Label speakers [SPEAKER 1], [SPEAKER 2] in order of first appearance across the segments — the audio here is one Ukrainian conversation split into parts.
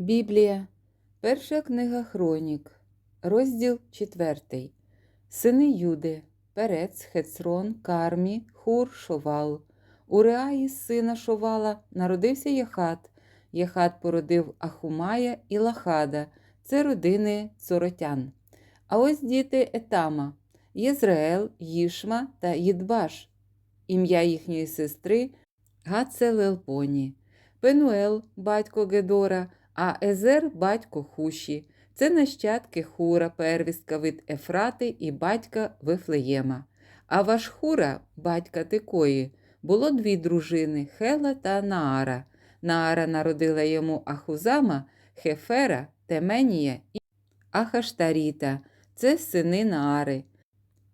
[SPEAKER 1] Біблія, перша книга Хронік, розділ 4. Сини Юди, Перец, Хецрон, Кармі, Хур, Шовал. У Реаї сина Шовала народився Яхат. Яхат породив Ахумая і Лахада, це родини цоротян. А ось діти Етама, Єзраел, Їшма та Їдбаш. Ім'я їхньої сестри Гацелелпоні, Пенуел, батько Гедора, а Езер батько Хуші. Це нащадки Хура, первістка від Ефрати і батька Вифлеєма. А Вашхура, батька Тикої, було дві дружини Хела та Наара. Наара народила йому Ахузама, Хефера, Теменія і Ахаштаріта. Це сини Наари.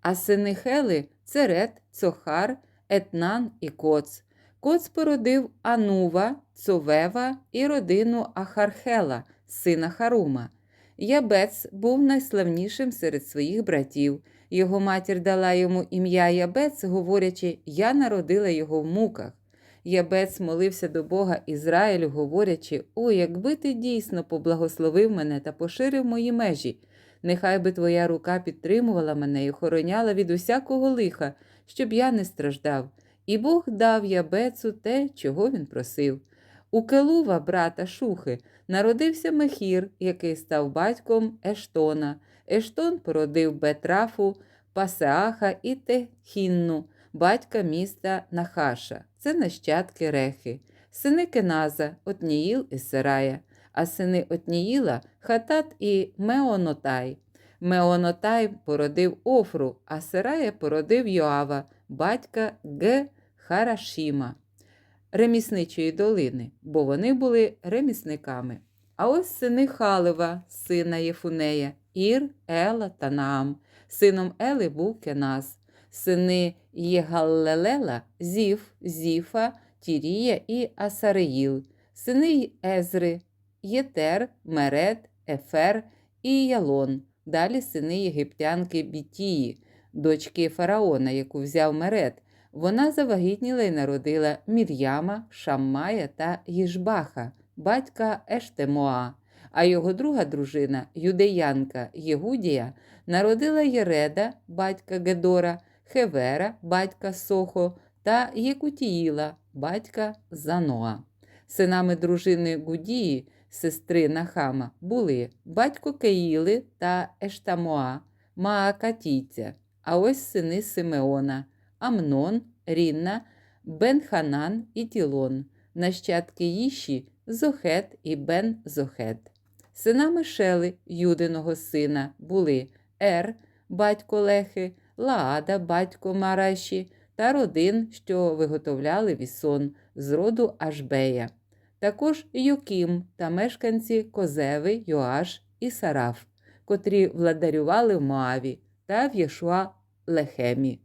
[SPEAKER 1] А сини Хели Церет, Цохар, Етнан і Коц. Коц породив Анува, Цовева і родину Ахархела, сина Харума. Ябец був найславнішим серед своїх братів. Його матір дала йому ім'я Ябец, говорячи, я народила його в муках. Ябец молився до Бога Ізраїлю, говорячи: О, якби ти дійсно поблагословив мене та поширив мої межі. Нехай би твоя рука підтримувала мене і охороняла від усякого лиха, щоб я не страждав. І Бог дав Ябецу те, чого він просив. У Келува, брата Шухи, народився Мехір, який став батьком Ештона. Ештон породив Бетрафу, Пасеаха і Техінну, батька міста Нахаша. Це нащадки Рехи, сини Кеназа, Отніїл і Сарая, а сини Отніїла Хатат і Меонотай. Меонотай породив Офру, а Сарая породив Йоава, батька Г. Харашіма, ремісничої долини, бо вони були ремісниками. А ось сини Халева, сина Єфунея, Ір, Ела та Наам. Сином Ели був Кеназ, сини Єгаллелела, Зіф, Зіфа, Тірія і Асареїл, сини Езри, Єтер, Мерет, Ефер і Ялон. Далі сини єгиптянки Бітії, дочки фараона, яку взяв Мерет. Вона завагітніла і народила Мір'яма, Шаммая та Їжбаха, батька Ештемоа, а його друга дружина, юдеянка Єгудія, народила Єреда, батька Гедора, Хевера, батька Сохо та Єкутіїла, батька Заноа. Синами дружини Гудії, сестри Нахама, були батько Кеїли та Ештамоа, Маакатійця, а ось сини Симеона. Амнон, Рінна, Бен-Ханан і Тілон, нащадки Їші, Зохет і Бен Зохет. Синами Шели, Юдиного сина, були Ер, батько Лехи, Лаада, батько Мараші та родин, що виготовляли вісон з роду Ашбея. Також Йокім та мешканці Козеви, Йоаш і Сараф, котрі владарювали в Моаві та в Єшуа Лехемі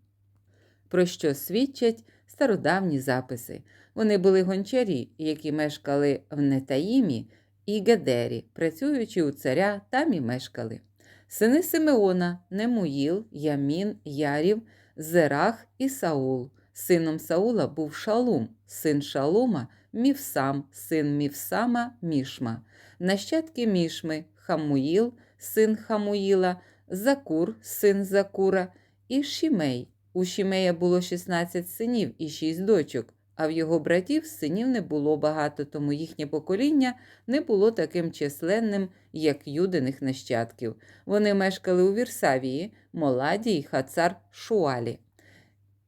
[SPEAKER 1] про що свідчать стародавні записи. Вони були гончарі, які мешкали в Нетаїмі і Гедері, працюючи у царя, там і мешкали. Сини Симеона, Немуїл, Ямін, Ярів, Зерах і Саул. Сином Саула був Шалум, син Шалума, Мівсам, син Мівсама, Мішма, нащадки Мішми, Хамуїл, син Хамуїла, Закур, син Закура, і Шімей. У Шімея було 16 синів і 6 дочок, а в його братів синів не було багато, тому їхнє покоління не було таким численним, як юдиних нащадків. Вони мешкали у Вірсавії, Моладі і Хацар Шуалі,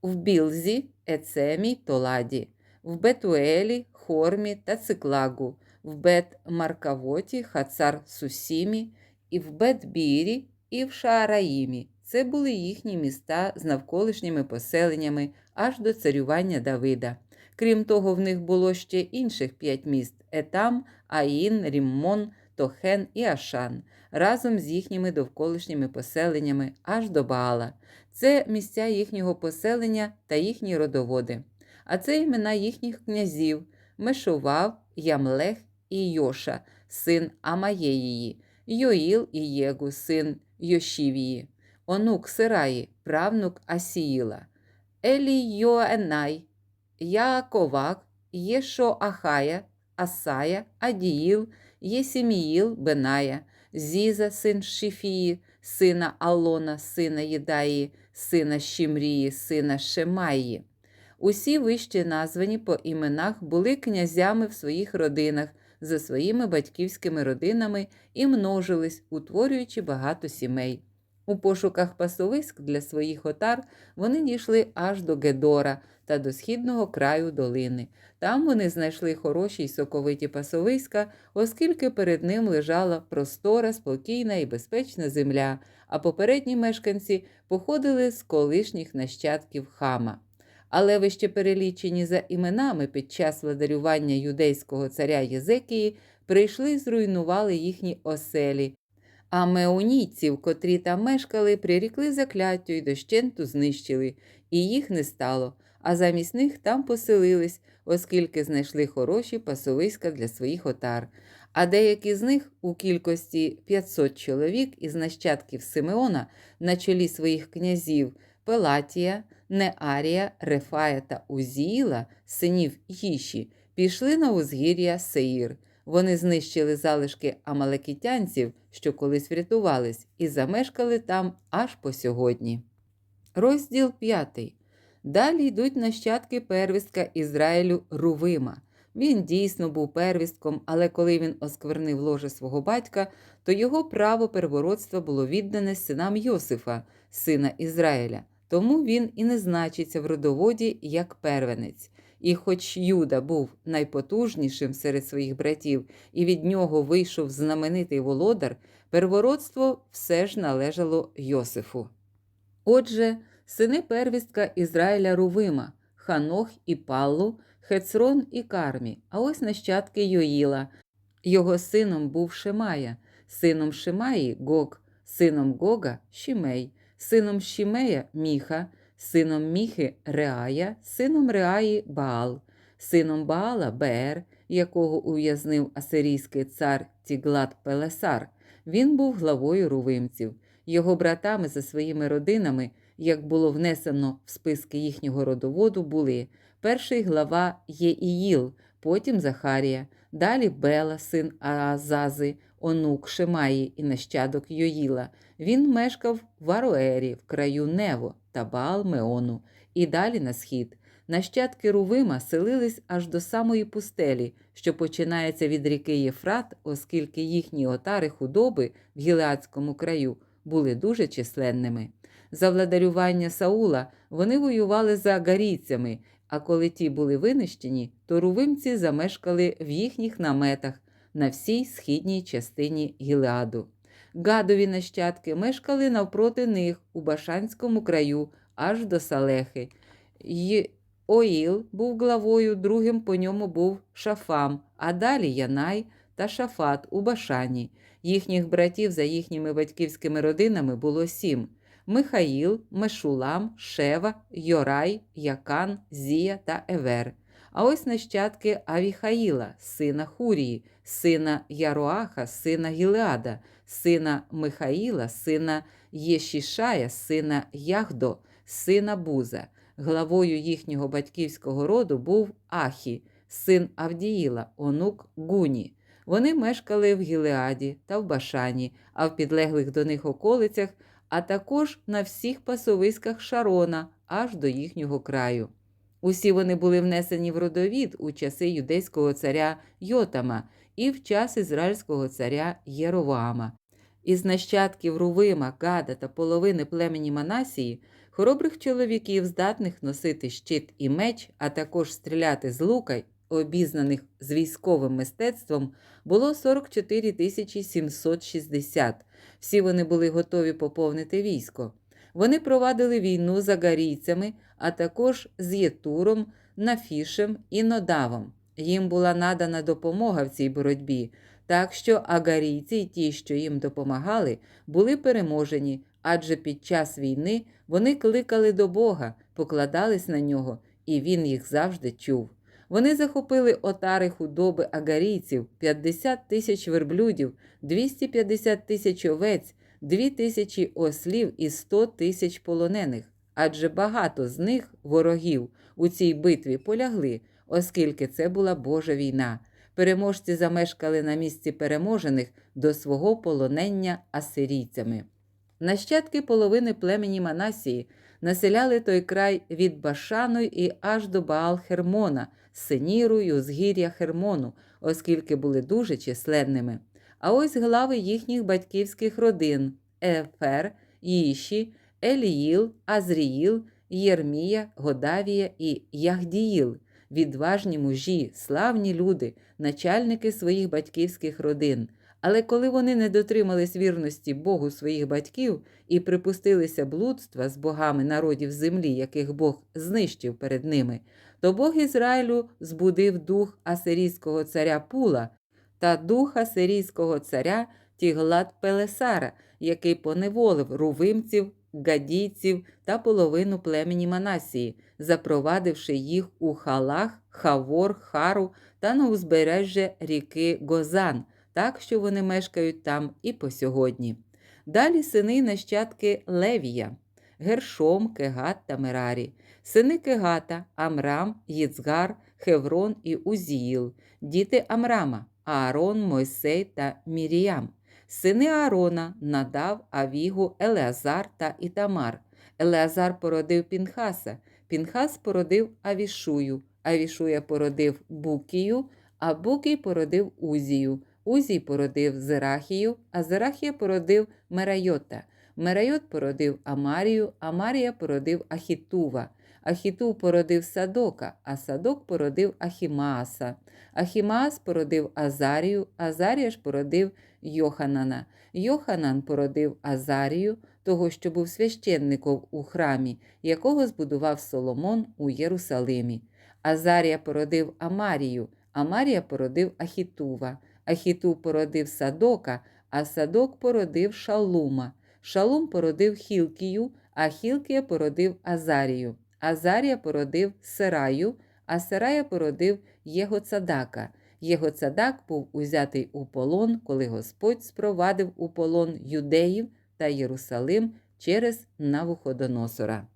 [SPEAKER 1] в Білзі, Ецемі, Толаді, в Бетуелі, Хормі та Циклагу, в Бет-Маркавоті, Хацар Сусімі, і в Бет-Бірі, і в Шаараїмі. Це були їхні міста з навколишніми поселеннями аж до царювання Давида. Крім того, в них було ще інших п'ять міст Етам, Аїн, Ріммон, Тохен і Ашан, разом з їхніми довколишніми поселеннями аж до Баала. Це місця їхнього поселення та їхні родоводи. А це імена їхніх князів Мешував, Ямлех і Йоша, син Амаєїї, Йоїл і Єгу, син Йошівії онук Сираї, правнук Асіїла, Елійоенай, Яаковак, Єшоахая, Асая, Адіїл, Єсіміїл, Беная, Зіза, син Шифії, сина Алона, сина Єдаї, сина Шімрії, сина Шемаї. Усі вище названі по іменах були князями в своїх родинах за своїми батьківськими родинами і множились, утворюючи багато сімей. У пошуках пасовиськ для своїх отар вони дійшли аж до Гедора та до східного краю долини. Там вони знайшли хороші й соковиті пасовиська, оскільки перед ним лежала простора, спокійна і безпечна земля, а попередні мешканці походили з колишніх нащадків хама. Але вище перелічені за іменами під час владарювання юдейського царя Єзекії прийшли і зруйнували їхні оселі. А меонійців, котрі там мешкали, прирікли закляттю і дощенту знищили, і їх не стало, а замість них там поселились, оскільки знайшли хороші пасовиська для своїх отар. А деякі з них у кількості 500 чоловік із нащадків Симеона на чолі своїх князів Пелатія, Неарія, Рефая та Узіїла, синів Їші, пішли на узгір'я Сеїр. Вони знищили залишки амалекітянців, що колись врятувались, і замешкали там аж по сьогодні. Розділ 5. Далі йдуть нащадки первістка Ізраїлю Рувима. Він дійсно був первістком, але коли він осквернив ложе свого батька, то його право первородства було віддане синам Йосифа, сина Ізраїля. Тому він і не значиться в родоводі як первенець. І хоч Юда був найпотужнішим серед своїх братів, і від нього вийшов знаменитий володар, первородство все ж належало Йосифу. Отже, сини первістка Ізраїля Рувима, Ханох і Паллу, Хецрон і Кармі, а ось нащадки Йоїла. Його сином був Шемая, сином Шемаї Гог, сином Гога Шімей, сином Шімея Міха, сином Міхи Реая, сином Реаї Баал, сином Баала Беер, якого ув'язнив асирійський цар Тіглат Пелесар. Він був главою рувимців. Його братами за своїми родинами, як було внесено в списки їхнього родоводу, були перший глава Єіїл, потім Захарія, далі Бела, син Аазази, онук Шемаї і нащадок Йоїла. Він мешкав в Ароері, в краю Нево та Баал Меону, і далі на схід. Нащадки Рувима селились аж до самої пустелі, що починається від ріки Єфрат, оскільки їхні отари худоби в Гілеадському краю були дуже численними. За владарювання Саула вони воювали за агарійцями, а коли ті були винищені, то рувимці замешкали в їхніх наметах на всій східній частині Гілеаду. Гадові нащадки мешкали навпроти них у Башанському краю аж до Салехи. Й... Оїл був главою, другим по ньому був Шафам, а далі Янай та Шафат у Башані. Їхніх братів за їхніми батьківськими родинами було сім: Михаїл, Мешулам, Шева, Йорай, Якан, Зія та Евер. А ось нащадки Авіхаїла, сина Хурії, сина Яроаха, сина Гілеада, сина Михаїла, сина Єшішая, сина Ягдо, сина Буза. Главою їхнього батьківського роду був Ахі, син Авдіїла, онук Гуні. Вони мешкали в Гілеаді та в Башані, а в підлеглих до них околицях, а також на всіх пасовиськах Шарона аж до їхнього краю. Усі вони були внесені в родовід у часи юдейського царя Йотама і в час ізраїльського царя Єроваама. Із нащадків Рувима, Гада та половини племені Манасії хоробрих чоловіків, здатних носити щит і меч, а також стріляти з лука, обізнаних з військовим мистецтвом, було 44 тисячі 760. Всі вони були готові поповнити військо. Вони провадили війну з агарійцями, а також з Єтуром, Нафішем і Нодавом. Їм була надана допомога в цій боротьбі, так що агарійці й ті, що їм допомагали, були переможені, адже під час війни вони кликали до Бога, покладались на нього, і він їх завжди чув. Вони захопили отари худоби агарійців, 50 тисяч верблюдів, 250 тисяч овець, 2 тисячі ослів і 100 тисяч полонених. Адже багато з них, ворогів, у цій битві полягли, оскільки це була Божа війна. Переможці замешкали на місці переможених до свого полонення асирійцями. Нащадки половини племені Манасії населяли той край від Башану і аж до Баал-Хермона, Синіру й узгір'я Хермону, оскільки були дуже численними. А ось глави їхніх батьківських родин Ефер, Їші, Еліїл, Азріїл, Єрмія, Годавія і Яхдіїл, відважні мужі, славні люди, начальники своїх батьківських родин. Але коли вони не дотримались вірності Богу своїх батьків і припустилися блудства з богами народів землі, яких Бог знищив перед ними, то Бог Ізраїлю збудив дух асирійського царя Пула та духа сирійського царя Тіглат Пелесара, який поневолив рувимців, гадійців та половину племені Манасії, запровадивши їх у халах, хавор, хару та на узбережжя ріки Гозан, так що вони мешкають там і по сьогодні. Далі сини нащадки Левія, Гершом, Кегат та Мерарі, сини Кегата, Амрам, Їцгар, Хеврон і Узіїл, діти Амрама, Аарон, Мойсей та Міріям, сини Аарона, Надав, Авігу, Елеазар та Ітамар. Елеазар породив Пінхаса, Пінхас породив Авішую, Авішуя породив Букію, а Букій породив Узію. Узій породив Зерахію, а Зерахія породив Мерайота. Мерайот породив Амарію, Амарія породив Ахітува. Ахітув породив Садока, а Садок породив Ахімааса. Ахімаас породив Азарію, Азарія ж породив Йоханана. Йоханан породив Азарію, того, що був священником у храмі, якого збудував Соломон у Єрусалимі. Азарія породив Амарію, Амарія породив Ахітува. Ахіту породив Садока, а Садок породив Шалума. Шалум породив Хілкію, а Хілкія породив Азарію. Азарія породив Сераю, а Сарая породив Єгоцадака. Єгоцадак був узятий у полон, коли Господь спровадив у полон юдеїв та Єрусалим через Навуходоносора.